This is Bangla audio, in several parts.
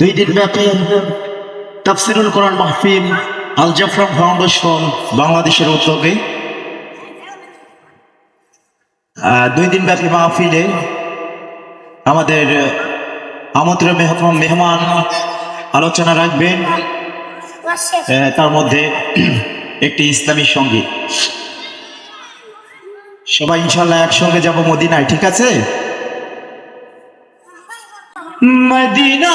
দুই দিন ব্যাপী তাফসিরুল কোরআন মাহফিল, আল জাফরান ফাউন্ডেশন বাংলাদেশের উদ্যোগে। দুই দিন ব্যাপী মাহফিলে আমাদের আমন্ত্রণ মেহমান মেহমান আলোচনা রাখবেন। তার মধ্যে একটি ইসলামী সংগীত। সবাই ইনশাল্লাহ একসঙ্গে যাব মদিনায়, ঠিক আছে? মদিনা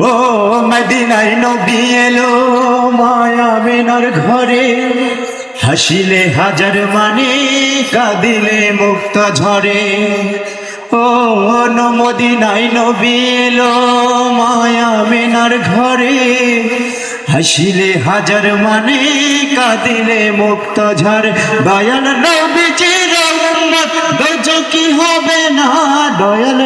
ও মদিনায় নবী এলো মায়া বিনার ঘরে। হাসিলে হাজার মানে কাঁদিলে মুক্ত ঝরে। ও মদিনায় নবী এলো মায়া মিনার ঘরে। হাসিলে হাজার মানে কাঁদিলে মুক্ত ঝরে। নবীজির উম্মত কি হবে না? দয়াল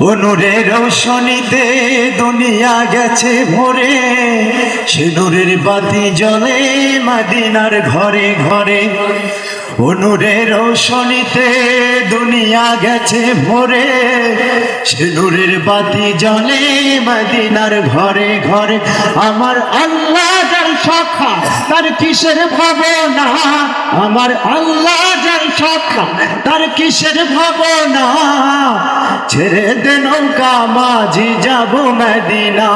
অনুরে রোশনীতে দুনিয়া গেছে ভরে। সিঁদুরের বাতি জ্বলে মাদিনার ঘরে ঘরে। অনুরে রোশনীতে দুনিয়া গেছে ভরে। সিঁদুরের বাতি জ্বলে মাদিনার ঘরে ঘরে। আমার আল্লাহ সখা তার কিসের ভাবনা? আমার আল্লাহ যার সখা তার কিসের ভাবনা? ছেড়ে দে নৌকা, মাঝি যাব মদিনা।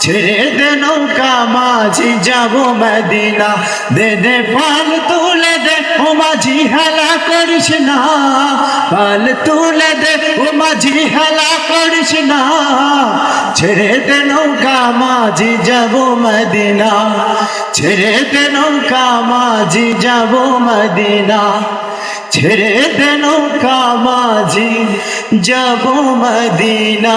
ছেড়ে দে নৌকা, মাঝি যাব মদিনা। দে দে পাল তুলে দে, ও মাঝি হেলা করিস না। পাল তুলে দে ও মাঝি হেলা করিস না। ছেড়ে দে নৌকা, মাঝি যাব মদিনা। ছেড়ে দে নৌকা, মাঝি যাব মদিনা। ছেড়ে দে নৌকা, মাঝি যাব মদিনা।